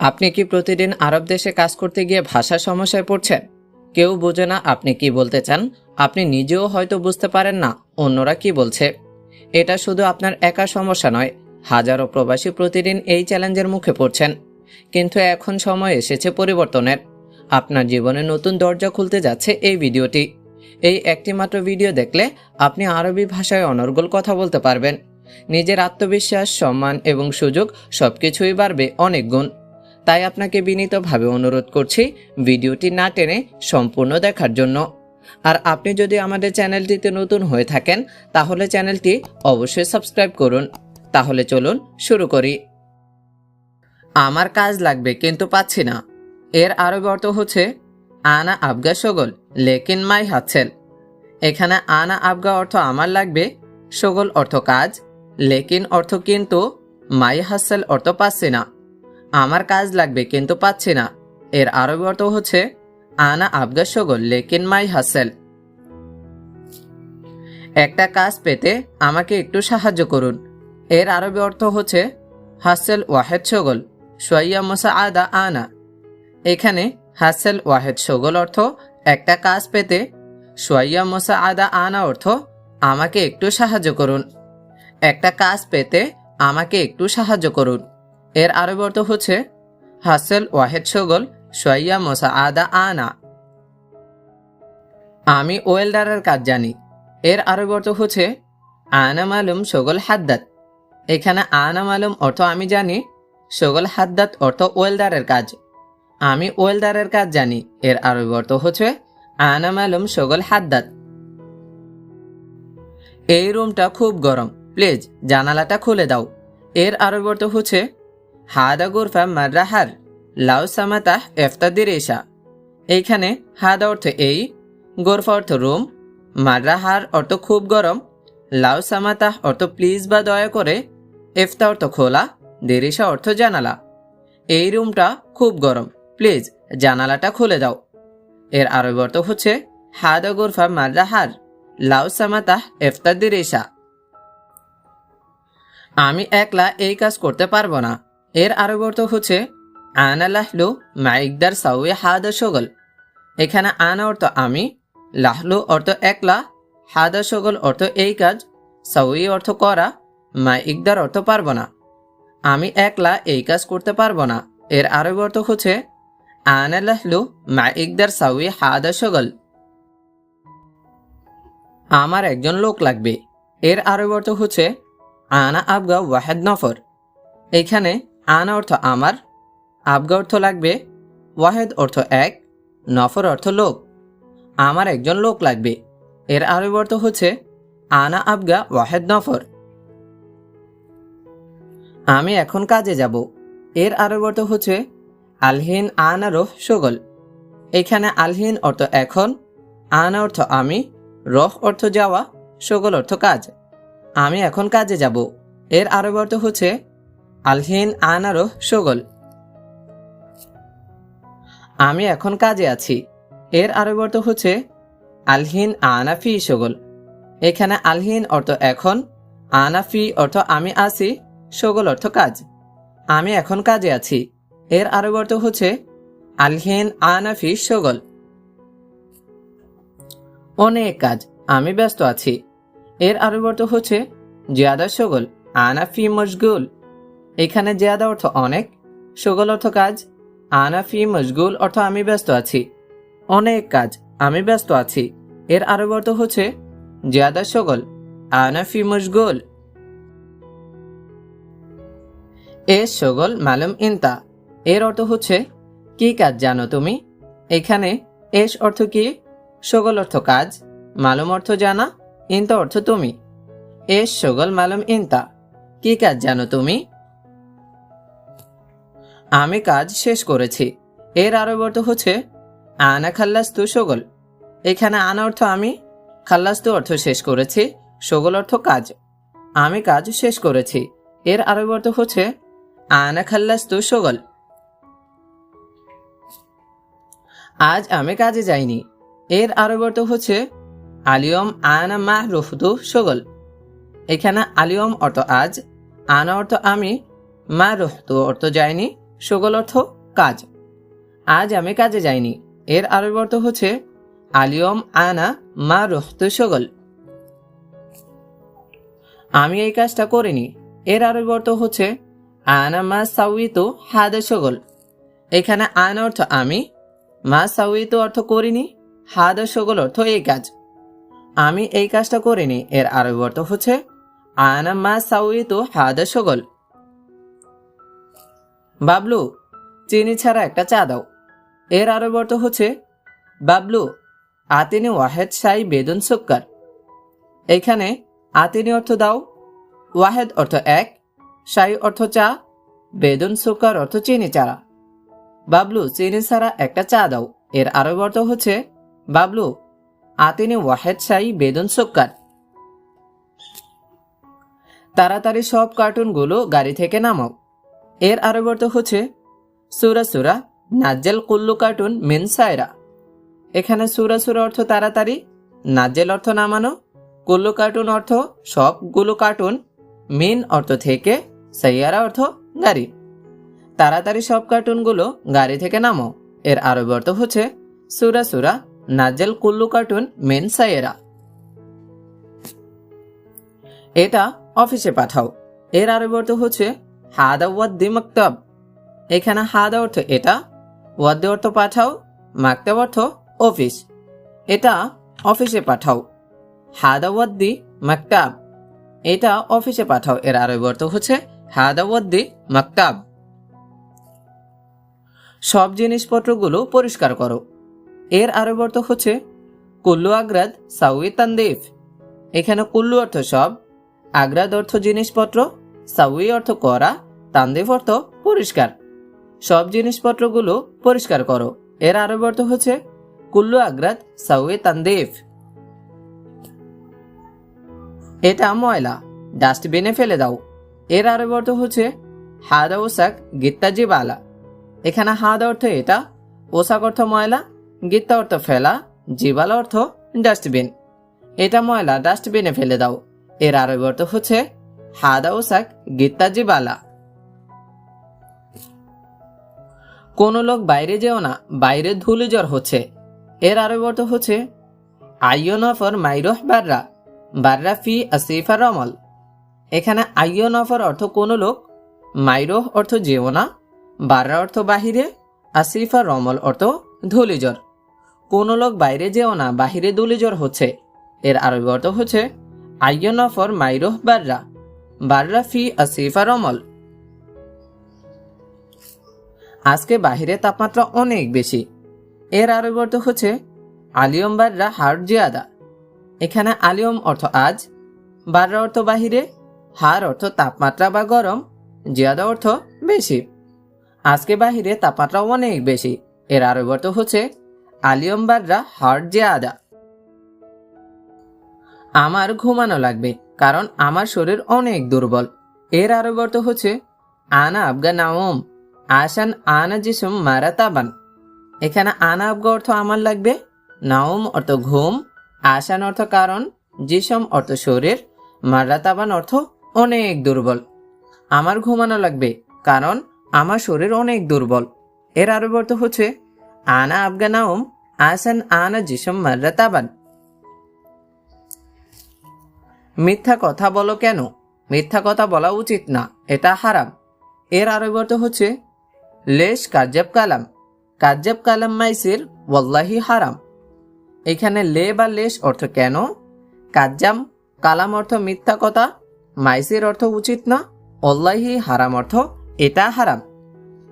আপনি কি প্রতিদিন আরব দেশে কাজ করতে গিয়ে ভাষা সমস্যায় পড়ছেন? কেউ বোঝে না আপনি কি বলতে চান। আপনি নিজেও হয়তো বুঝতে পারেন না, অন্যরা কি বলছে। এটা শুধু আপনার একা সমস্যা নয়, হাজারো প্রবাসী প্রতিদিন এই চ্যালেঞ্জের মুখে পড়ছেন। কিন্তু এখন সময় এসেছে পরিবর্তনের। আপনার জীবনে নতুন দরজা খুলতে যাচ্ছে এই ভিডিওটি। এই একটি মাত্র ভিডিও দেখলে আপনি আরবি ভাষায় অনর্গল কথা বলতে পারবেন। নিজের আত্মবিশ্বাস, সম্মান এবং সুযোগ সবকিছুই বাড়বে অনেক গুণ। তাই আপনাকে বিনীতভাবে অনুরোধ করছি ভিডিওটি না টেনে সম্পূর্ণ দেখার জন্য। আর আপনি যদি আমাদের চ্যানেলটিতে নতুন হয়ে থাকেন, তাহলে চ্যানেলটি অবশ্যই সাবস্ক্রাইব করুন। তাহলে চলুন শুরু করি। আমার কাজ লাগবে কিন্তু পাচ্ছি না। এর আরবি অর্থ হচ্ছে আনা আবগা সগল, লেকিন মাই হাতছেল। এখানে আনা আবগা অর্থ আমার লাগবে, সগল অর্থ কাজ, লেকিন অর্থ কিন্তু মাই হাসেল অর্থ পাচ্ছি না। আমার কাজ লাগবে কিন্তু পাচ্ছি না। এর আরবি অর্থ হচ্ছে, আনা আবগা সগল লেকিন মাই হাসেল। একটা কাজ পেতে আমাকে একটু সাহায্য করুন। এর আরবি অর্থ হচ্ছে, হাসেল ওয়াহেদ সগল সোয়াইয়া মশা আদা আনা। এখানে, হাসেল ওয়াহেদ সগল অর্থ একটা কাজ পেতে, সোয়াইয়া মশা আদা আনা অর্থ আমাকে একটু সাহায্য করুন। একটা কাজ পেতে আমাকে একটু সাহায্য করুন। এর আরবি অর্থ হচ্ছে, হাসেল ওয়াহেদ সগল সোয়াইয়া মোসা আদা আনা। আমি ওয়েল্ডারের কাজ জানি। এর আরবি অর্থ হচ্ছে, আনা মালুম সগল হাদ্দাত। এখানে আনা মালুম অর্থ আমি জানি, সগল হাদ্দাত অর্থ ওয়েল্ডারের কাজ। আমি ওয়েল্ডারের কাজ জানি। এর আরবি অর্থ হচ্ছে, আনা মালুম সগল হাদ্দাত। এই রুমটা খুব গরম। প্লিজ, জানালাটা খুলে দাও। এর আরবি অর্থ হচ্ছে হাদা গুরফা মাররাহার লাউ সামাতাহ এফতাদির এশা এইখানে হাদা অর্থ এই, গোরফা অর্থ রুম মাররাহার অর্থ খুব গরম, লাউ সামাতাহ অর্থ প্লিজ বা দয়া করে, এফতা অর্থ খোলা দেরিসা অর্থ জানালা। এই রুমটা খুব গরম, প্লিজ জানালাটা খুলে দাও। এর আরবি অর্থ হচ্ছে হাদা গুরফা মাররাহার লাউ সামাতাহ এফতাদির এশা আমি একলা এই কাজ করতে পারব না। এর আরবি অর্থ হচ্ছে, আনা লাহলু মাইকদার সাউই হাদা সগল এখানে আনা অর্থ আমি লাহলু অর্থ একলা হাদা সগল অর্থ এই কাজ সাউই অর্থ করা মা ইকদার অর্থ পারব না আমি একলা এই কাজ করতে পারব না এর আরবি অর্থ হচ্ছে, আনা লাহলু মা ইকদার সাউই হাদা সগল আমার একজন লোক লাগবে। এর আরবি অর্থ হচ্ছে, আনা আবগা ওয়াহেদ নফর এখানে আনা অর্থ আমার, আবগা অর্থ লাগবে, ওয়াহেদ অর্থ এক, নফর অর্থ লোক। আমার একজন লোক লাগবে। এর আরবি অর্থ হচ্ছে, আনা আবগা, ওয়াহেদ নফর। আমি এখন কাজে যাব। এর আরবি অর্থ হচ্ছে, আলহিন আনা রোহ সগল। এখানে আলহিন অর্থ এখন, আনা অর্থ আমি, রহ অর্থ যাওয়া, সগল অর্থ কাজ। আমি এখন কাজে যাব। এর আরবি অর্থ হচ্ছে আলহিন আনারো সগল আমি এখন কাজে আছি। এর আরবি অর্থ হচ্ছে আলহিন আনাফি সগল এখানে আলহিন অর্থ এখন আনাফি অর্থ আমি আছি সগল অর্থ কাজ। আমি এখন কাজে আছি। এর আরবি অর্থ হচ্ছে আলহিন আনাফি সগল অনেক কাজ, আমি ব্যস্ত আছি। এর আরবি অর্থ হচ্ছে জিয়াদা সগল আনাফি মশগুল। এখানে জেয়াদা অর্থ অনেক, সগল অর্থ কাজ, আনাফি, মশগুল অর্থ আমি ব্যস্ত আছি। অনেক কাজ, আমি ব্যস্ত আছি। এর আরবি অর্থ হচ্ছে জিয়াদা সগল, আনাফি মশগুল। এ সগল মালুম ইনতা। এর অর্থ হচ্ছে, কি কাজ জানো তুমি? এখানে এস অর্থ কি? সগল অর্থ কাজ, মালুম অর্থ জানা, ইনতা অর্থ তুমি। এস সগল মালুম ইনতা। কি কাজ জানো তুমি? আমি কাজ শেষ করেছি। এর আরব অর্থ হচ্ছে, আনা খাল্লাস্তু সগল। এখানে আনা অর্থ আমি খাল্লাস খাল্লাস্তু অর্থ শেষ করেছি, সগল অর্থ কাজ। আমি কাজ শেষ করেছি। এর আরব অর্থ হচ্ছে, আনা খাল্লাস্তু সগল। আজ আমি কাজে যাইনি। এর আরব অর্থ হচ্ছে, আলিয়ম আনা মা রুফদু সগল। এখানে আলিয়ম অর্থ আজ, আনা অর্থ আমি মা রুহতু অর্থ যায়নি সগল অর্থ কাজ। আজ আমি কাজে যাইনি। এর আরবি অর্থ হচ্ছে আলিয়ম আনা মা রহতু সগল। আমি এই কাজটা করিনি। এর আরবি অর্থ হচ্ছে, আনা মা সাউইতু হাদা সগল। এখানে আনা অর্থ আমি, মা সাউইতু অর্থ করিনি, হাদা সগল অর্থ এই কাজ। আমি এই কাজটা করিনি। এর আরবি অর্থ হচ্ছে, আনা মা সাউইতু হাদা সগল। বাবলু, চিনি ছাড়া একটা চা দাও। এর আরবি বর্ত হচ্ছে, বাবলু, আতিনি ওয়াহেদ সাই বেদন সুক্কার। এখানে আতিনি অর্থ দাও, ওয়াহেদ অর্থ এক সাই অর্থ চা, বেদন সুক্কার অর্থ চিনি চারা। বাবলু, চিনি ছাড়া একটা চা দাও। এর আরবি অর্থ হচ্ছে, বাবলু, আতিনি ওয়াহেদ সাই বেদন সুক্কার। তাড়াতাড়ি সব কার্টুনগুলো গাড়ি থেকে নামাও। এর আরবি অর্থ হচ্ছে সুরা সুরা নাজ্জেল কুল্লু কার্টুন মিন সায়রা। এখানে সুরা সুরা অর্থ তাড়াতাড়ি, নাজ্জেল অর্থ নামানো, কুল্লু কার্টুন অর্থ সবগুলো কার্টুন, মিন অর্থ থেকে, সাইয়ারা অর্থ গাড়ি। তাড়াতাড়ি সব কার্টুনগুলো গাড়ি থেকে নামো। এর আরবি অর্থ হচ্ছে সুরা সুরা নাজ্জেল কুল্লু কার্টুন মিন সাইয়েরা এটা অফিসে পাঠাও। এর আরবি অর্থ হচ্ছে হাদা ওয়াদ্দি মাকতাব। এখানে হাদা অর্থ এটা, ওয়াদ্দি অর্থ পাঠাও, মাকতাব অর্থ অফিস। এটা অফিসে পাঠাও। হাদা ওয়াদ্দি মাকতাব। এটা অফিসে পাঠাও, এর আরবি অর্থ হচ্ছে ওয়াদ্দি মাকতাব। সব জিনিসপত্রগুলো পরিষ্কার করো। এর আরবি অর্থ হচ্ছে কুল্লু আগ্রাদ সাউই তান্দিফ। এখানে কুল্লু অর্থ সব, আগ্রাদ অর্থ জিনিসপত্র সাউই অর্থ করা তান্দিফ অর্থ পরিষ্কার। সব জিনিসপত্রগুলো পরিষ্কার করো। এর আরবি অর্থ হচ্ছে, কুল্লু আগ্রাদ সাউই তান্দিফ। এটা ময়লা, ডাস্টবিনে ফেলে দাও। এর আরবি অর্থ হচ্ছে, হাদা ওসাক গিত্তাজি বালা। এখানে হাদা অর্থ এটা, ওসাক অর্থ ময়লা, গিত্তা অর্থ ফেলা, জিবালা অর্থ ডাস্টবিন। এটা ময়লা, ডাস্টবিনে ফেলে দাও। এর আরবি অর্থ হচ্ছে হাদা ওসাক গিত্তাজি বালা। কোনো লোক বাইরে যেও না, বাইরে ধুলি জ্বর হচ্ছে। এর আরবি অর্থ হচ্ছে, আইয় নফর মাইরহ বাররা বাররা ফি আসিফা রমল। এখানে আইয় নফর অর্থ কোনো লোক, মাইরহ অর্থ যেও না, বাররা অর্থ বাহিরে আসিফা রমল অর্থ ধুলিজ্বর কোনো লোক বাইরে যেও না, বাহিরে ধুলিজ্বর হচ্ছে। এর আরবি অর্থ হচ্ছে, আইয় নফর মাইরহ বাররা বাররা ফি আসিফা রমল আজকে বাহিরে তাপমাত্রা অনেক বেশি। এর আরবি অর্থ হচ্ছে আলিয়ম বাররা হার জিয়াদা। এখানে আলিয়ম অর্থ আজ, বাররা অর্থ বাহিরে হার অর্থ তাপমাত্রা বা গরম, জিয়াদা অর্থ বেশি। আজকে বাহিরে তাপমাত্রা অনেক বেশি, এর আরবি অর্থ হচ্ছে আলিয়ম বাররা হার জিয়াদা। আমার ঘুমানো লাগবে। কারণ আমার শরীর অনেক দুর্বল। এর আরবি অর্থ হচ্ছে, আনা আবগা নাওম আসান আনা জিসুম মারা তাবান। এখানে আনা আবগা অর্থ আমার লাগবে, নাওম অর্থ ঘুম আসান অর্থ কারণ, জিসম অর্থ শরীর, মারা তাবান অর্থ অনেক দুর্বল। আমার ঘুমানো লাগবে, কারণ আমার শরীর অনেক দুর্বল। এর আরবি অর্থ হচ্ছে, আনা আবগা নাওম আসান আনা জিসম মারা তাবান। মিথ্যা কথা বলো কেন? মিথ্যা কথা বলা উচিত না, এটা হারাম। এর আরবি হচ্ছে, লেশ কাজ্জাব কালাম। কাজ্জাব কালাম মাইসির ওয়াল্লাহি হারাম। এখানে লে বা লেশ অর্থ কেন? কাজ্জাম কালাম অর্থ মিথ্যা কথা, মাইসির অর্থ উচিত না অল্লাহি হারাম অর্থ এটা হারাম।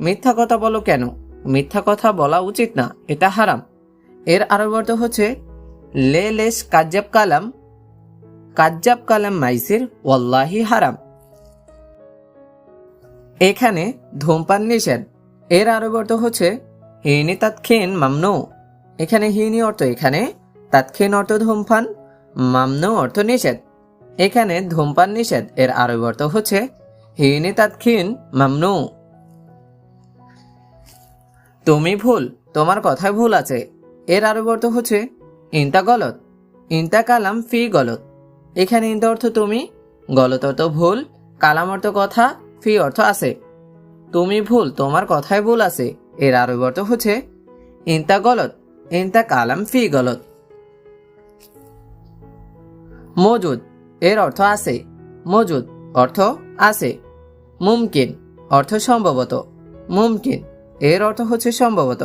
মিথ্যা কথা বলো কেন? মিথ্যা কথা বলা উচিত না, এটা হারাম। এর অর্থ হচ্ছে, লে লেশ কাজ্জাব কালাম কাজ্জাব কালাম মাইসির ওয়াল্লাহি হারাম। এখানে ধূমপান নিষেধ। এর আরবি অর্থ হচ্ছে, হিনি তাৎক্ষীন মামনু। এখানে হিনি অর্থ এখানে, তাৎক্ষীন অর্থ ধূমপান, মামনু অর্থ নিষেধ। এখানে ধূমপান নিষেধ। এর আরবি অর্থ হচ্ছে, হিনি তাৎক্ষীন মামনু। তুমি ভুল, তোমার কথায় ভুল আছে। এর আরবি অর্থ হচ্ছে, ইনতা গলত। ইনতা কালাম ফি গলত। এখানে ইনতা অর্থ তুমি, গলত অর্থ ভুল, কালাম অর্থ কথা, ফি অর্থ আছে। তুমি ভুল, তোমার কথায় ভুল আছে, এর আরবি অর্থ হচ্ছে ইনতা গলত ইনতা কালাম ফি গলত। মজুদ, এর অর্থ আছে, মজুদ অর্থ আছে। মুমকিন, অর্থ সম্ভবত। মুমকিন, এর অর্থ হচ্ছে সম্ভবত।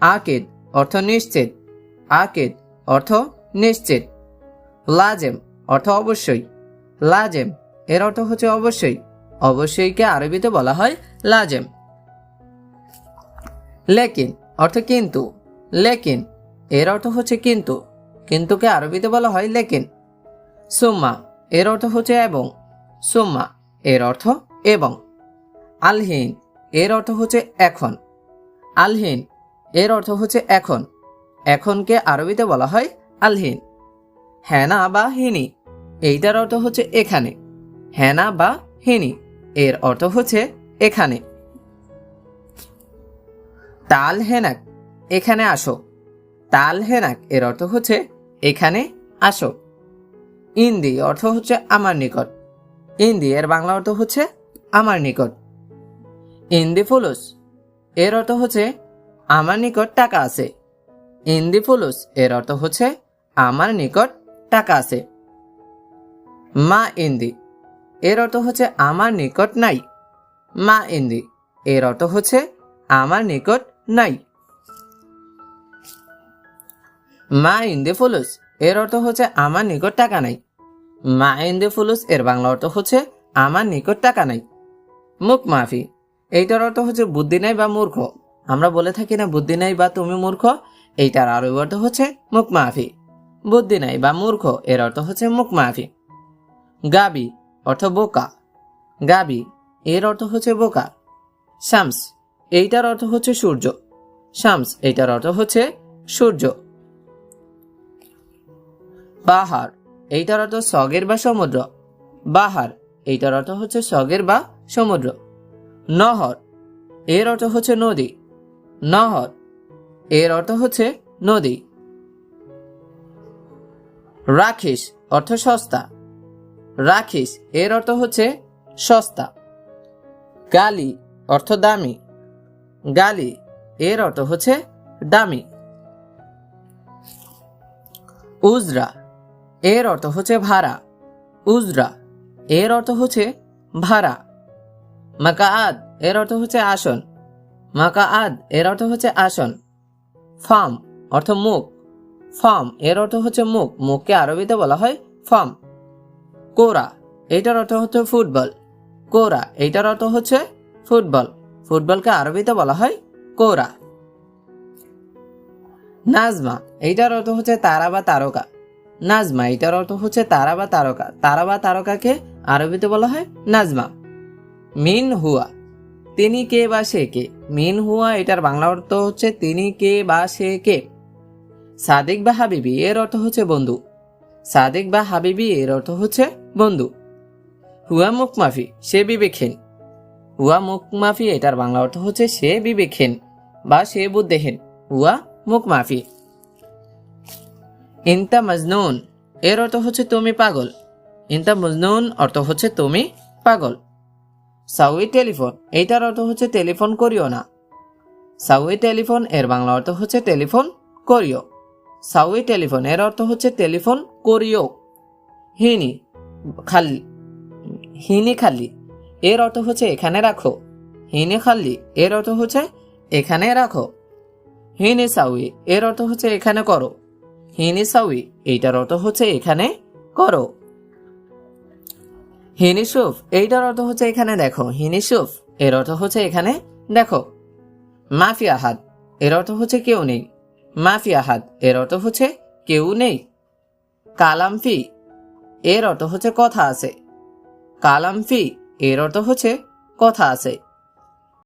আকিদ, অর্থ নিশ্চিত। আকিদ, অর্থ নিশ্চিত। লাজেম অর্থ অবশ্যই। লাজেম, এর অর্থ হচ্ছে অবশ্যই। অবশ্যইকে আরবিতে বলা হয় লাজেম। লেকিন, অর্থ কিন্তু। লেকিন, এর অর্থ হচ্ছে কিন্তু। কিন্তুকে আরবিতে বলা হয় লেকিন। সুম্মা, এর অর্থ হচ্ছে এবং। সুম্মা, এর অর্থ এবং। আলহীন, এর অর্থ হচ্ছে এখন। আলহীন, এর অর্থ হচ্ছে এখন। এখনকে আরবিতে বলা হয় আলহীন। হ্যানা বা হিনি। এইটার অর্থ হচ্ছে এখানে। হ্যানা বা হিনি, এর অর্থ হচ্ছে এখানে। তাল হেনাক, এখানে আসো। তাল হেনাক, এর অর্থ হচ্ছে এখানে আসো। ইন্দি, অর্থ হচ্ছে আমার নিকট। ইন্দি, এর বাংলা অর্থ হচ্ছে আমার নিকট। ইন্দি ফুলুস এর অর্থ হচ্ছে আমার নিকট টাকা আছে। ইন্দি ফুলুস এর অর্থ হচ্ছে আমার নিকট টাকা আছে। মা ইন্দি, এর অর্থ হচ্ছে আমার নিকট নাই। মা ইন্দি, এর অর্থ হচ্ছে আমার নিকট নাই। মা ইন্দে ফুলুস, এর অর্থ হচ্ছে আমার নিকট টাকা নাই। মা ইন্দে ফুলুস, এর বাংলা অর্থ হচ্ছে আমার নিকট টাকা নাই। মুখ মাফি, এইটার অর্থ হচ্ছে বুদ্ধি নাই বা মূর্খ। আমরা বলে থাকি না বুদ্ধি নাই বা তুমি মূর্খ, এইটার আরও অর্থ হচ্ছে মুখ মাফি। বুদ্ধি নাই বা মূর্খ, এর অর্থ হচ্ছে মুখ মাফি। গাবি, অর্থ বোকা। গাবি, এর অর্থ হচ্ছে বোকা। শামস, এইটার অর্থ হচ্ছে সূর্য। শামস, এইটার অর্থ হচ্ছে সূর্য। বাহার, এইটার অর্থ সগের বা সমুদ্র। বাহার, এইটার অর্থ হচ্ছে সগের বা সমুদ্র। নহর, এর অর্থ হচ্ছে নদী। নহর, এর অর্থ হচ্ছে নদী। রাখিস অর্থ সস্তা। রাখিস, এর অর্থ হচ্ছে সস্তা। গালি, অর্থ দামি। গালি, এর অর্থ হচ্ছে দামি। উজরা, এর অর্থ হচ্ছে ভাড়া। উজরা, এর অর্থ হচ্ছে ভাড়া। মাকাআদ, এর অর্থ হচ্ছে আসন। মাকাআদ, এর অর্থ হচ্ছে আসন। ফার্ম অর্থ মুখ। ফার্ম, এর অর্থ হচ্ছে মুখ। মুখকে আরবিতে বলা হয় ফার্ম। কোরা এটার অর্থ হচ্ছে ফুটবল। কোরা, এইটার অর্থ হচ্ছে ফুটবল। ফুটবলকে আরবিতে বলা হয় কোরা। নাজমা, এইটার অর্থ হচ্ছে তারা বা তারকা। নাজমা এটার অর্থ হচ্ছে তারা বা তারকা। তারা বা তারকাকে আরবিতে বলা হয় নাজমা। মিন হুয়া, তিনি কে বা সে কে? মিন হুয়া এটার বাংলা অর্থ হচ্ছে তিনি কে বা সে কে। সাদিক বা হাবিবি, এর অর্থ হচ্ছে বন্ধু। সাদিক বা হাবিবি, এর অর্থ হচ্ছে বন্ধু। হুয়া মুখমাফি সে বিবেকহীন। হুয়া মুখমাফি এটার বাংলা অর্থ হচ্ছে সে বিবেকহীন বা সে বুদ্ধিহীন। হুয়া মুখ মাফি ইনতা মজনুন, এর অর্থ হচ্ছে তুমি পাগল। ইনতা মজনুন, অর্থ হচ্ছে তুমি পাগল। সাউই টেলিফোন, এইটার অর্থ হচ্ছে টেলিফোন করিও না। সাউই টেলিফোন, এর বাংলা অর্থ হচ্ছে টেলিফোন করিও। সাউই টেলিফোন এর অর্থ হচ্ছে টেলিফোন করিও। হিনি, খালি। হিনি খালি, এর অর্থ হচ্ছে এখানে রাখো। হিনি খালি, এর অর্থ হচ্ছে এখানে রাখো। হিনি সাউই, এর অর্থ হচ্ছে এখানে করো। হিনি সাউই, এইটার অর্থ হচ্ছে এখানে করো। হিনিসুফ এইটার অর্থ হচ্ছে এখানে দেখো। হিনিসুফ এর অর্থ হচ্ছে এখানে দেখো। মাফিয়া হাত, এর অর্থ হচ্ছে কেউ নেই। মাফিয়া হাত, এর অর্থ হচ্ছে কেউ নেই। কালামফি এর অর্থ হচ্ছে কথা আছে। কালামফি এর অর্থ হচ্ছে কথা আছে।